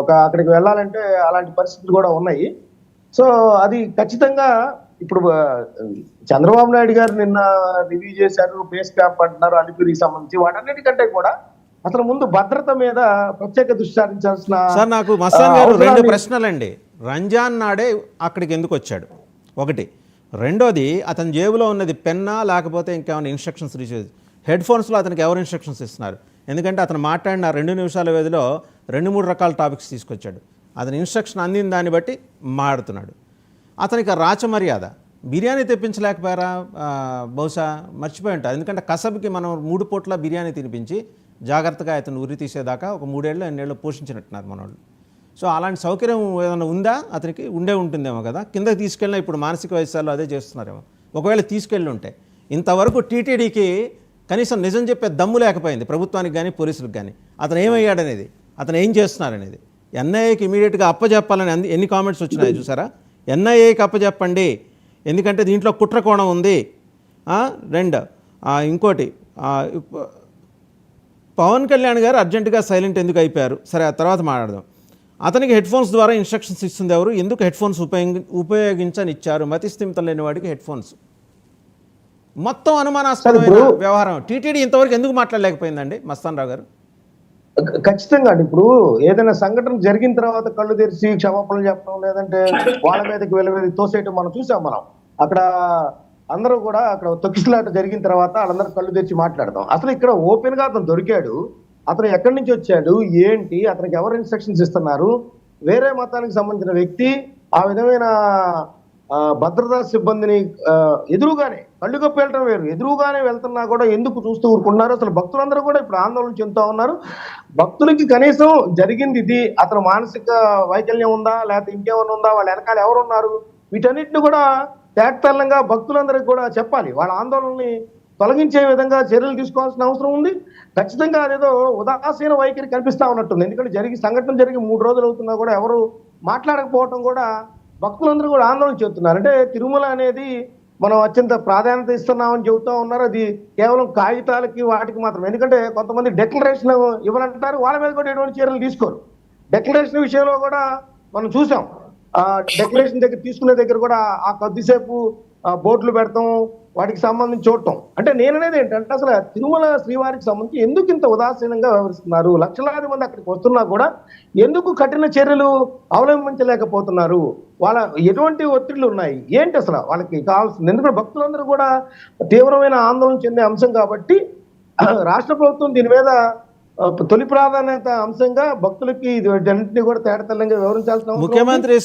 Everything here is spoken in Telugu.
ఒక అక్కడికి వెళ్ళాలంటే అలాంటి పరిస్థితులు కూడా ఉన్నాయి. సో అది ఖచ్చితంగా ఇప్పుడు చంద్రబాబు నాయుడు గారు నిన్న రివ్యూ చేశారు బేస్ క్యాంప్ అంటున్నారు అలిపిరికి సంబంధించి. వాటన్నిటికంటే కూడా అసలు ముందు భద్రత మీద ప్రత్యేక దృష్టి సారించాల్సిన సార్ నాకు మస్తాన్ గారు రెండు ప్రశ్నలండి. రంజాన్ నాడే అక్కడికి ఎందుకు వచ్చాడు? ఒకటి. రెండోది అతని జేబులో ఉన్నది పెన్నా లేకపోతే ఇంకేమైనా ఇన్స్ట్రక్షన్స్ రీచ్ హెడ్ ఫోన్స్లో అతనికి ఎవరు ఇన్స్ట్రక్షన్స్ ఇస్తున్నారు? ఎందుకంటే అతను మాట్లాడిన రెండు నిమిషాల వ్యవధిలో రెండు మూడు రకాల టాపిక్స్ తీసుకొచ్చాడు. అతని ఇన్స్ట్రక్షన్ అందిన దాన్ని బట్టి మాడుతున్నాడు అతనికి రాచమర్యాద బిర్యానీ తెప్పించలేకపోయారా? బహుశా మర్చిపోయి ఉంటారు. ఎందుకంటే కసబ్కి మనం మూడు పూట్ల బిర్యానీ తినిపించి జాగ్రత్తగా అతను ఉరి తీసేదాకా ఒక మూడేళ్ళు ఎన్నేళ్ళు పోషించినట్టున్నారు మనోళ్ళు. సో అలాంటి సౌకర్యం ఏదైనా ఉందా? అతనికి ఉండే ఉంటుందేమో కదా. కిందకి తీసుకెళ్ళినా ఇప్పుడు మానసిక వయసాల్లో అదే చేస్తున్నారేమో. ఒకవేళ తీసుకెళ్ళి ఉంటే ఇంతవరకు టీటీడీకి కనీసం నిజం చెప్పే దమ్ము లేకపోయింది ప్రభుత్వానికి కానీ పోలీసులకు కానీ అతను ఏమయ్యాడనేది? అతను ఏం చేస్తున్నారనేది. ఎన్ఐఏకి ఇమీడియట్గా అప్పచెప్పాలని అంది. ఎన్ని కామెంట్స్ వచ్చినాయి చూసారా? ఎన్ఐఏకి అప్పచెప్పండి ఎందుకంటే దీంట్లో కుట్ర కోణం ఉంది. రెండు ఇంకోటి పవన్ కళ్యాణ్ గారు అర్జెంటుగా సైలెంట్ ఎందుకు అయిపోయారు? సరే ఆ తర్వాత మాట్లాడదాం. అతనికి హెడ్ ఫోన్స్ ద్వారా ఇన్స్ట్రక్షన్స్ ఇస్తుంది ఎవరు? ఎందుకు హెడ్ ఫోన్స్ ఉపయోగి ఉపయోగించని ఇచ్చారు మతి స్థిమితం లేని వాడికి హెడ్ ఫోన్స్. మొత్తం అనుమానాస్పదమైన వ్యవహారం. టీటీడీ ఇంతవరకు ఎందుకు మాట్లాడలేకపోయిందండి? మస్తాన్ రావు గారు. ఖచ్చితంగా అండి. ఇప్పుడు ఏదైనా సంఘటన జరిగిన తర్వాత కళ్ళు తెరిచి క్షమాపణలు చెప్పడం లేదంటే వాళ్ళ మీదకి వెళ్ళ మీద తోసేయటం మనం చూసాం మనం. అక్కడ అందరూ కూడా అక్కడ తొక్కిసలాట జరిగిన తర్వాత వాళ్ళందరూ కళ్ళు తెరిచి మాట్లాడతాం అసలు ఇక్కడ ఓపెన్గా అతను దొరికాడు. అతను ఎక్కడి నుంచి వచ్చాడు? ఏంటి? అతనికి ఎవరు ఇన్స్ట్రక్షన్స్ ఇస్తున్నారు? వేరే మతానికి సంబంధించిన వ్యక్తి ఆ విధమైన భద్రతా సిబ్బందిని ఎదురుగానే కళ్ళు కప్పి వేరు. ఎదురుగానే వెళ్తున్నా కూడా ఎందుకు చూస్తూ ఊరుకున్నారు అసలు భక్తులందరూ కూడా ఇప్పుడు ఆందోళన చెందుతూ ఉన్నారు. భక్తులకి కనీసం జరిగింది ఇది. అతను మానసిక వైకల్యం ఉందా? లేకపోతే ఇంకేమైనా ఉందా? వాళ్ళ వెనకాల ఎవరు ఉన్నారు వీటన్నిటిని కూడా తేటతెల్లంగా భక్తులందరికీ కూడా చెప్పాలి. వాళ్ళ ఆందోళనని తొలగించే విధంగా చర్యలు తీసుకోవాల్సిన అవసరం ఉంది. ఖచ్చితంగా అదేదో ఉదాసీన వైఖరి కనిపిస్తూ ఉన్నట్టుంది. ఎందుకంటే జరిగి సంఘటన జరిగి మూడు రోజులు అవుతున్నా కూడా ఎవరు మాట్లాడకపోవటం కూడా భక్తులందరూ కూడా ఆందోళన చెబుతున్నారు అంటే తిరుమల అనేది మనం అత్యంత ప్రాధాన్యత ఇస్తున్నామని చెబుతూ ఉన్నారు. అది కేవలం కాగితాలకి వాటికి మాత్రం ఎందుకంటే కొంతమంది డెక్లరేషన్ ఇవ్వనంటారు. వాళ్ళ మీద కూడా ఎటువంటి చర్యలు తీసుకోరు. డెక్లరేషన్ విషయంలో కూడా మనం చూసాం. డెకరేషన్ డెక్లరేషన్ దగ్గర తీసుకునే దగ్గర కూడా ఆ కొద్దిసేపు బోట్లు బోర్డులు పెడతాం వాటికి సంబంధించి చూడటం. అంటే నేననేది ఏంటంటే అసలు తిరుమల శ్రీవారికి సంబంధించి ఎందుకు ఇంత ఉదాసీనంగా వ్యవహరిస్తున్నారు? లక్షలాది మంది అక్కడికి వస్తున్నా కూడా ఎందుకు కఠిన చర్యలు అవలంబించలేకపోతున్నారు? వాళ్ళ ఎటువంటి ఒత్తిళ్ళు ఉన్నాయి? ఏంటి అసలు వాళ్ళకి కావాల్సింది? ఎందుకంటే భక్తులందరూ కూడా తీవ్రమైన ఆందోళన చెందే అంశం కాబట్టి రాష్ట్ర ప్రభుత్వం దీని మీద తొలి ప్రాధాన్యత అంశంగా భక్తులకి ఇది కూడా తేడతల్లంగా వివరించాల్సిన ముఖ్యమంత్రి